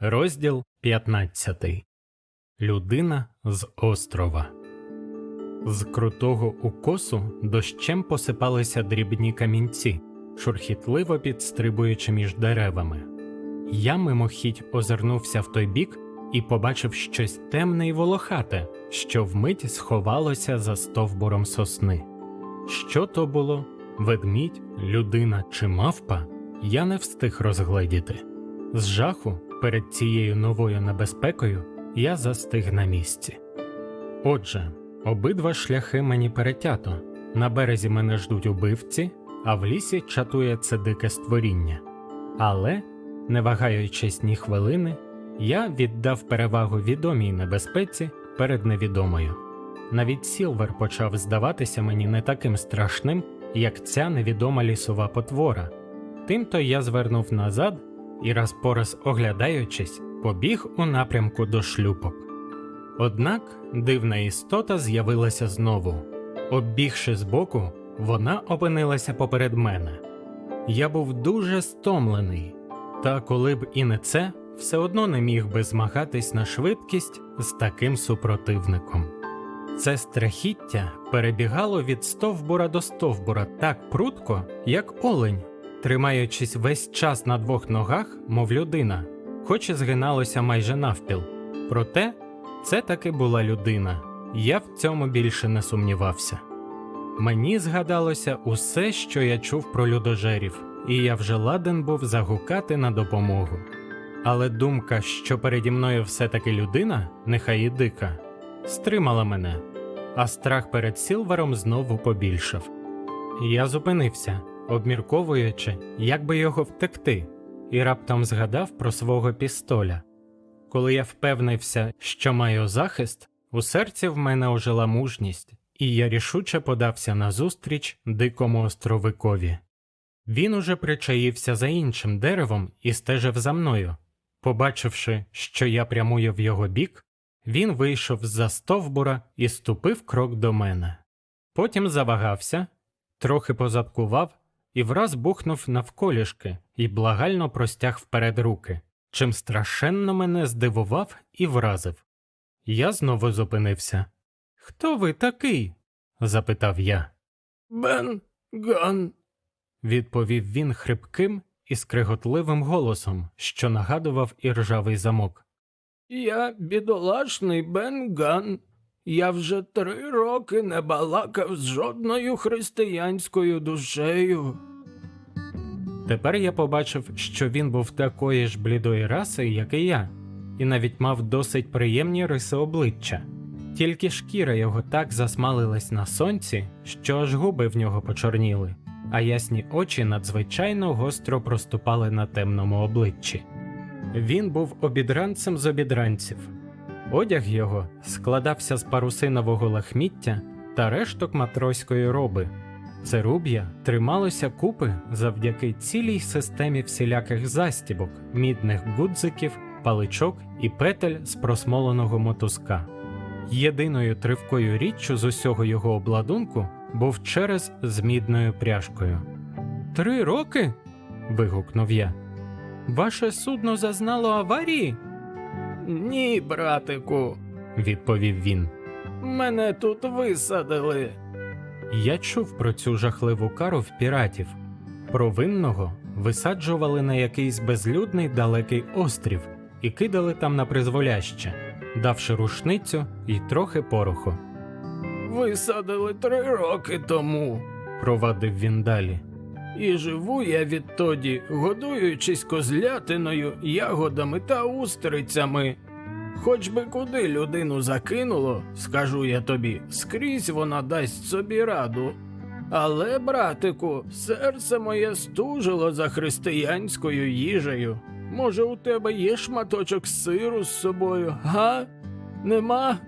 Розділ 15. Людина з острова. З крутого укосу дощем посипалися дрібні камінці, шурхітливо підстрибуючи між деревами. Я мимохідь озирнувся в той бік і побачив щось темне й волохате, що вмить сховалося за стовбуром сосни. Що то було? Ведмідь, людина чи мавпа? Я не встиг розгледіти. З жаху перед цією новою небезпекою я застиг на місці. Отже, обидва шляхи мені перетято. На березі мене ждуть убивці, а в лісі чатує це дике створіння. Але, не вагаючись ні хвилини, я віддав перевагу відомій небезпеці перед невідомою. Навіть Сілвер почав здаватися мені не таким страшним, як ця невідома лісова потвора. Тимто я звернув назад і раз по раз оглядаючись, побіг у напрямку до шлюпок. Однак дивна істота з'явилася знову. Оббігши збоку, вона опинилася поперед мене. Я був дуже стомлений, та коли б і не це, все одно не міг би змагатись на швидкість з таким супротивником. Це страхіття перебігало від стовбура до стовбура так прудко, як олень, тримаючись весь час на двох ногах, мов людина, хоч і згиналося майже навпіл. Проте це таки була людина, я в цьому більше не сумнівався. Мені згадалося усе, що я чув про людожерів, і я вже ладен був загукати на допомогу. Але думка, що переді мною все-таки людина, нехай і дика, стримала мене, а страх перед Сілвером знову побільшав. Я зупинився, обмірковуючи, як би його втекти, і раптом згадав про свого пістоля. Коли я впевнився, що маю захист, у серці в мене ожила мужність, і я рішуче подався назустріч дикому островикові. Він уже причаївся за іншим деревом і стежив за мною. Побачивши, що я прямую в його бік, він вийшов з-за стовбура і ступив крок до мене. Потім завагався, трохи позадкував і враз бухнув навколішки і благально простяг вперед руки, чим страшенно мене здивував і вразив. Я знову зупинився. Хто ви такий? запитав я. Бен Ган. Відповів він хрипким і скриготливим голосом, що нагадував іржавий замок. Я бідолашний Бен Ган. Я вже три роки не балакав з жодною християнською душею. Тепер я побачив, що він був такої ж блідої раси, як і я, і навіть мав досить приємні риси обличчя. Тільки шкіра його так засмалилась на сонці, що аж губи в нього почорніли, а ясні очі надзвичайно гостро проступали на темному обличчі. Він був обідранцем з обідранців. Одяг його складався з парусинового лахміття та решток матроської роби. Церуб'я трималося купи завдяки цілій системі всіляких застібок, мідних гудзиків, паличок і петель з просмоленого мотузка. Єдиною тривкою річчю з усього його обладунку був через з мідною пряжкою. Три роки. вигукнув я. Ваше судно зазнало аварії? Ні, братику, відповів він. мене тут висадили. Я чув про цю жахливу кару в піратів. Провинного висаджували на якийсь безлюдний далекий острів і кидали там на призволяще, давши рушницю і трохи пороху. Висадили три роки тому. Провадив він далі. І живу я відтоді, годуючись козлятиною, ягодами та устрицями. Хоч би куди людину закинуло, скажу я тобі, скрізь вона дасть собі раду. Але, братику, серце моє стужило за християнською їжею. Може, у тебе є шматочок сиру з собою, га? Нема?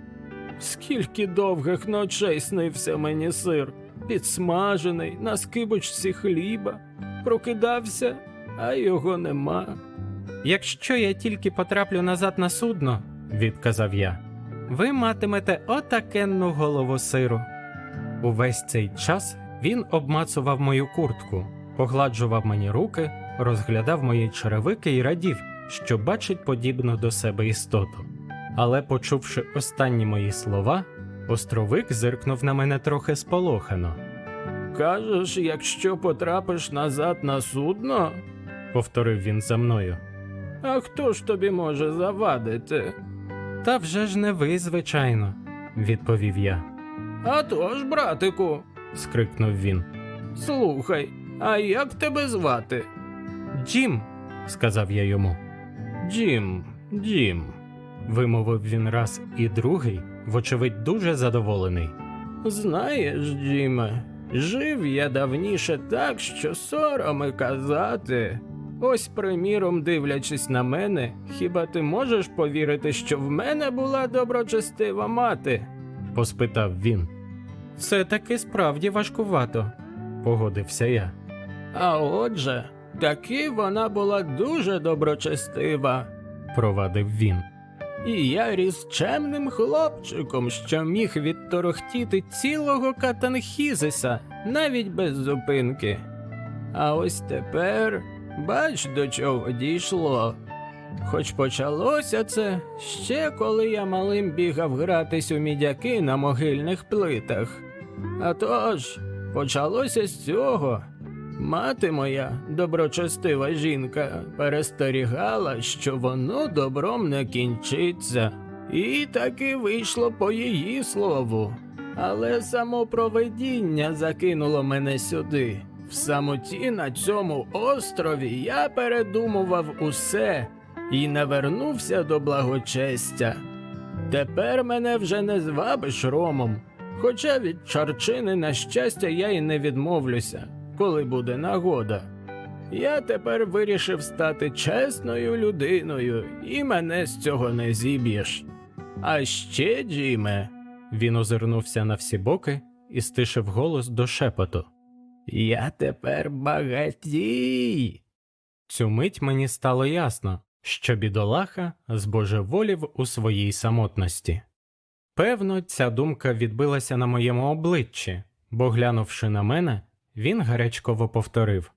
Скільки довгих ночей снився мені сир, підсмажений на скибочці хліба, прокидався, а його нема. Якщо я тільки потраплю назад на судно, відказав я, ви матимете отакенну голову сиру. Увесь цей час він обмацував мою куртку, погладжував мені руки, розглядав мої черевики і радів, що бачить подібну до себе істоту. Але, почувши останні мої слова, островик зиркнув на мене трохи сполохано. Кажеш, якщо потрапиш назад на судно, Повторив він за мною. а хто ж тобі може завадити? Та вже ж не ви, звичайно, відповів я. А то ж, братику, скрикнув він. слухай, а як тебе звати? Джим, сказав я йому. Джим, Джим. Вимовив він раз і другий, вочевидь, дуже задоволений. Знаєш, Джиме, жив я давніше так, що сороми казати. Ось, приміром, дивлячись на мене, хіба ти можеш повірити, що в мене була доброчестива мати? поспитав він. Це таки справді важкувато, погодився я. А отже, таки вона була дуже доброчестива. Провадив він. І я ріс чемним хлопчиком, що міг відторохтіти цілого катанхізиса навіть без зупинки. А ось тепер бач до чого дійшло. Хоч почалося це ще коли я малим бігав гратись у мідяки на могильних плитах. А тож, почалося з цього. Мати моя, доброчестива жінка, перестерігала, що воно добром не кінчиться, і таки вийшло по її слову. Але само провидіння закинуло мене сюди. В самоті на цьому острові я передумував усе і навернувся до благочестя. Тепер мене вже не звабиш ромом, хоча від чарчини, на щастя, я й не відмовлюся, коли буде нагода. Я тепер вирішив стати чесною людиною, і мене з цього не зіб'єш. А ще, Джиме, Він озирнувся на всі боки і стишив голос до шепоту. Я тепер багатій. Цю мить мені стало ясно, що бідолаха збожеволів у своїй самотності. Певно, ця думка відбилася на моєму обличчі, бо, глянувши на мене, він гарячково повторив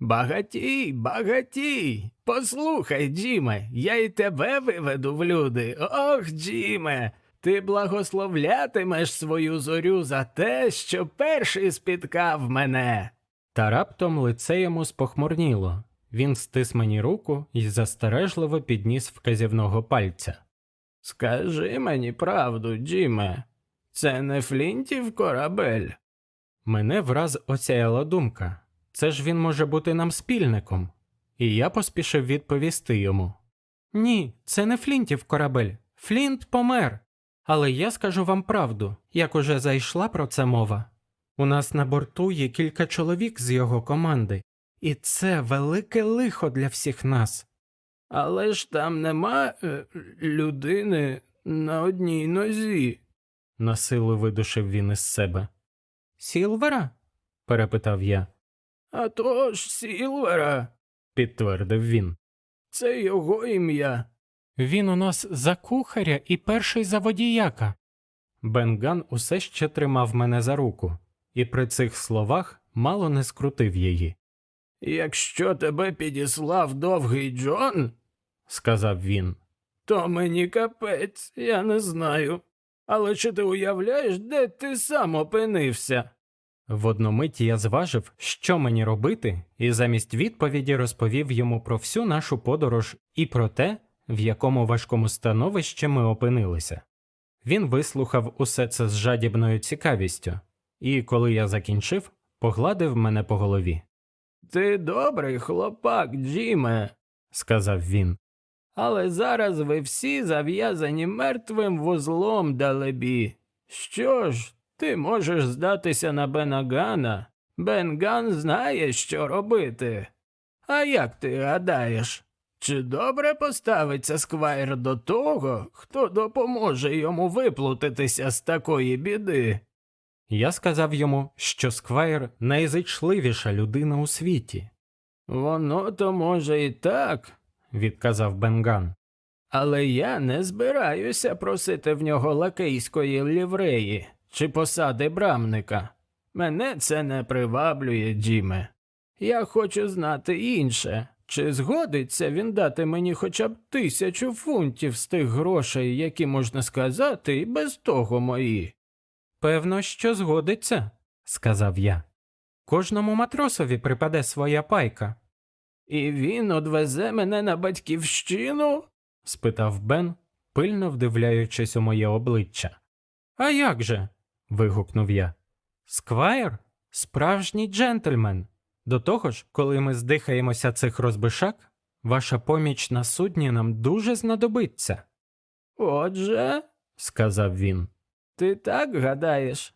Багатій, багатій. Послухай, Джиме, я й тебе виведу в люди. Ох, Джиме, ти благословлятимеш свою зорю за те, що перший спіткав мене. Та раптом лице йому спохмурніло. Він стис мені руку і застережливо підніс вказівного пальця. Скажи мені правду, Джиме, це не Флінтів корабель. Мене враз осяяла думка це ж він може бути нам спільником. І я поспішив відповісти йому Ні, це не Флінтів корабель. Флінт помер. Але я скажу вам правду, як уже зайшла про це мова. У нас на борту є кілька чоловік з його команди, і це велике лихо для всіх нас. Але ж там нема е, людини на одній нозі. насилу видушив він із себе. Сілвера? перепитав я, А то ж Сілвера, підтвердив він. це його ім'я. Він у нас за кухаря і перший за водіяка. Бенган усе ще тримав мене за руку, і при цих словах мало не скрутив її, Якщо тебе підіслав довгий Джон, сказав він. то мені капець, я не знаю. Але чи ти уявляєш, де ти сам опинився? В одну мить я зважив, що мені робити, і замість відповіді розповів йому про всю нашу подорож і про те, в якому важкому становищі ми опинилися. Він вислухав усе це з жадібною цікавістю, і, коли я закінчив, погладив мене по голові. Ти добрий хлопак, Джиме, Сказав він. але зараз ви всі зав'язані мертвим вузлом далебі. Що ж, ти можеш здатися на Бенагана. Бенган знає, що робити. А як ти гадаєш? Чи добре поставиться сквайр до того, хто допоможе йому виплутатися з такої біди? Я сказав йому, що Сквайр найзичливіша людина у світі, Воно то може і так, відказав Бенган. але я не збираюся просити в нього лакейської лівреї чи посади брамника. Мене це не приваблює, Джиме. Я хочу знати інше. Чи згодиться він дати мені хоча б тисячу фунтів з тих грошей, які можна сказати, і без того мої. Певно, що згодиться, сказав я. Кожному матросові припаде своя пайка. І він одвезе мене на батьківщину? спитав Бен, пильно вдивляючись у моє обличчя. А як же? вигукнув я. Сквайр справжній джентльмен. До того ж, коли ми здихаємося цих розбишак, ваша поміч на судні нам дуже знадобиться, Отже, сказав він, ти так гадаєш?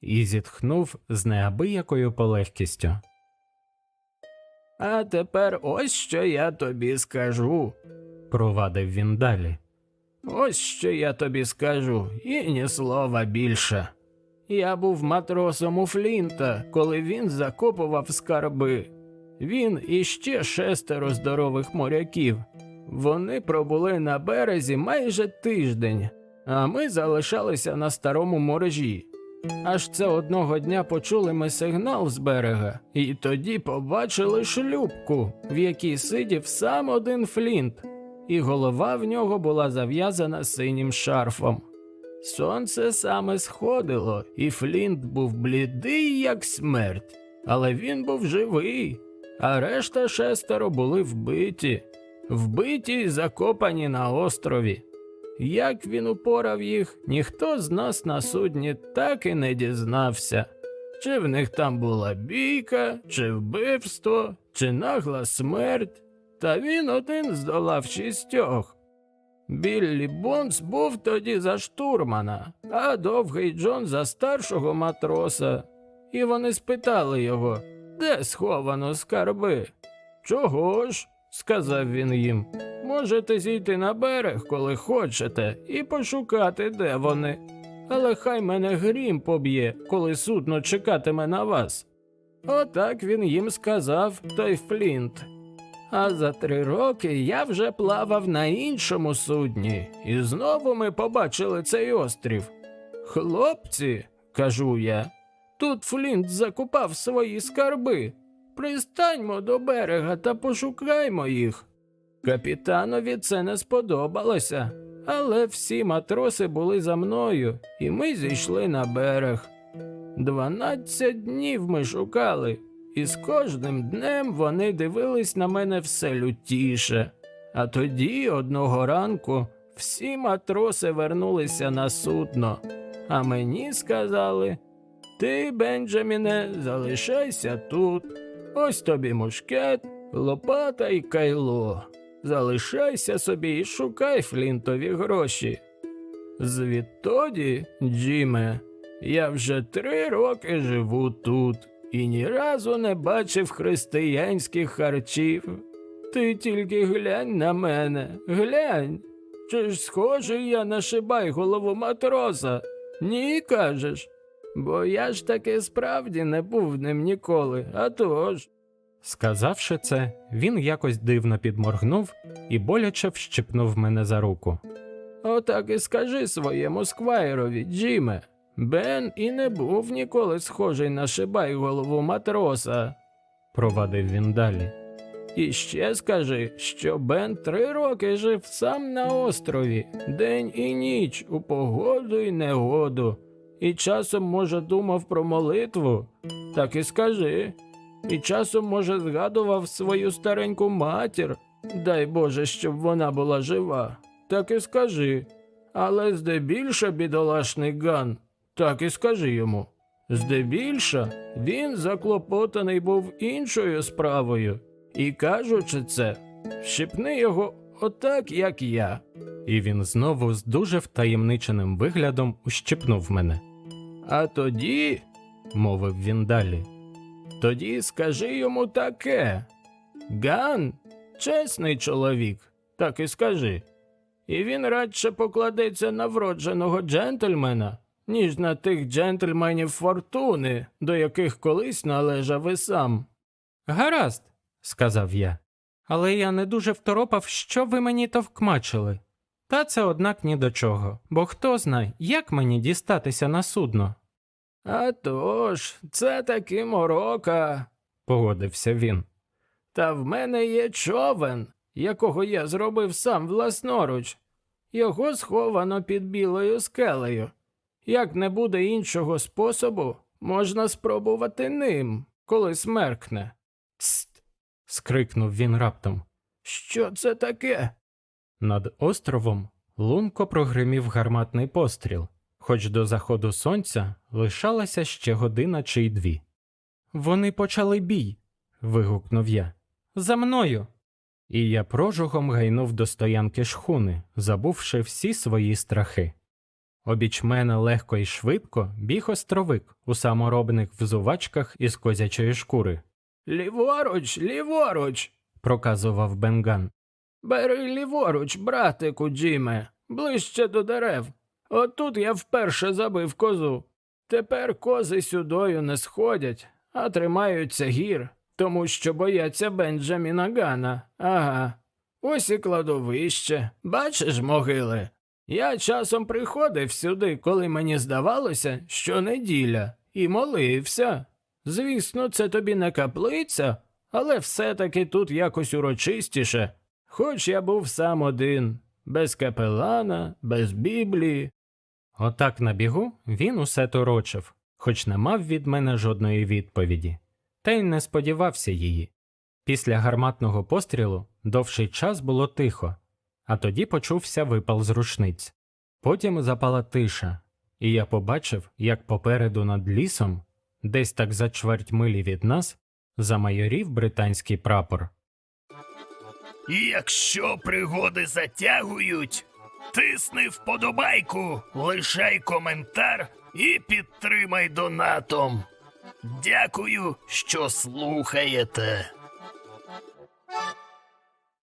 і зітхнув з неабиякою полегкістю. А тепер ось що я тобі скажу. Провадив він далі. Ось що я тобі скажу, і ні слова більше. Я був матросом у Флінта, коли він закопував скарби. Він і ще шестеро здорових моряків. Вони пробули на березі майже тиждень, а ми залишалися на старому моржі. Аж це одного дня почули ми сигнал з берега, і тоді побачили шлюпку, в якій сидів сам один Флінт, і голова в нього була зав'язана синім шарфом. Сонце саме сходило, і Флінт був блідий, як смерть, але він був живий, а решта шестеро були вбиті, вбиті і закопані на острові. Як він упорав їх, ніхто з нас на судні так і не дізнався. Чи в них там була бійка, чи вбивство, чи нагла смерть, та він один здолав шістьох. Біллі Бонс був тоді за штурмана, а довгий Джон за старшого матроса. І вони спитали його, де сховано скарби. Чого ж? сказав він їм. Можете зійти на берег, коли хочете, і пошукати, де вони. Але хай мене грім поб'є, коли судно чекатиме на вас. Отак він їм сказав той Флінт. А за три роки я вже плавав на іншому судні, і знову ми побачили цей острів. Хлопці, кажу я, тут Флінт закупав свої скарби. Пристаньмо до берега та пошукаймо їх. Капітанові це не сподобалося, але всі матроси були за мною, і ми зійшли на берег. Дванадцять днів ми шукали, і з кожним днем вони дивились на мене все лютіше. А тоді, одного ранку, всі матроси вернулися на судно, а мені сказали: Ти, Бенджаміне, залишайся тут. Ось тобі мушкет, лопата і кайло. Залишайся собі і шукай флінтові гроші. Звідтоді, Джиме, я вже три роки живу тут і ні разу не бачив християнських харчів. Ти тільки глянь на мене, глянь. Чи ж схожий я на шибай голову матроса? Ні, кажеш. Бо я ж таки справді не був ним ніколи, а тож. Сказавши це, він якось дивно підморгнув і боляче вщипнув мене за руку. Отак і скажи своєму сквайрові, Джиме. Бен і не був ніколи схожий на шибай голову матроса. Провадив він далі. І ще скажи, що Бен три роки жив сам на острові, день і ніч, у погоду і негоду, і часом, може, думав про молитву, так і скажи. І часом, може, згадував свою стареньку матір, дай Боже, щоб вона була жива, так і скажи. Але здебільша бідолашний Ган, так і скажи йому. Здебільша він заклопотаний був іншою справою, і кажучи це, щипни його отак, як я. І він знову з дуже втаємниченим виглядом ущипнув мене, А тоді, мовив він далі. тоді скажи йому таке. Ган чесний чоловік, так і скажи. І він радше покладеться на вродженого джентльмена, ніж на тих джентльменів фортуни, до яких колись належав і сам. Гаразд, сказав я. Але я не дуже второпав, що ви мені товкмачили. Та це однак ні до чого, бо хто знає, як мені дістатися на судно, А тож, це таки морока. погодився він. Та в мене є човен, якого я зробив сам власноруч. Його сховано під білою скелею. Як не буде іншого способу, можна спробувати ним, коли смеркне. Тст. скрикнув він раптом. Що це таке? Над островом лунко прогримів гарматний постріл, хоч до заходу сонця лишалася ще година чи й дві. Вони почали бій. вигукнув я. За мною. І я прожугом гайнув до стоянки шхуни, забувши всі свої страхи. Обіч мене легко і швидко біг островик у саморобних взувачках із козячої шкури, Ліворуч, ліворуч. проказував Бенган. Бери ліворуч, братику Джиме, ближче до дерев. Отут я вперше забив козу. Тепер кози сюдою не сходять, а тримаються гір, тому що бояться Бенджаміна Гана. Ага. Ось і кладовище. Бачиш могили? Я часом приходив сюди, коли мені здавалося, що неділя, і молився. Звісно, це тобі не каплиця, але все-таки тут якось урочистіше. Хоч я був сам один, без капелана, без біблії. Отак на бігу він усе торочив, хоч не мав від мене жодної відповіді, та й не сподівався її. Після гарматного пострілу довший час було тихо, а тоді почувся випал з рушниць. Потім запала тиша, і я побачив, як попереду над лісом, десь так за чверть милі від нас, замайорів британський прапор. Якщо пригоди затягують, тисни вподобайку, лишай коментар і підтримай донатом. Дякую, що слухаєте.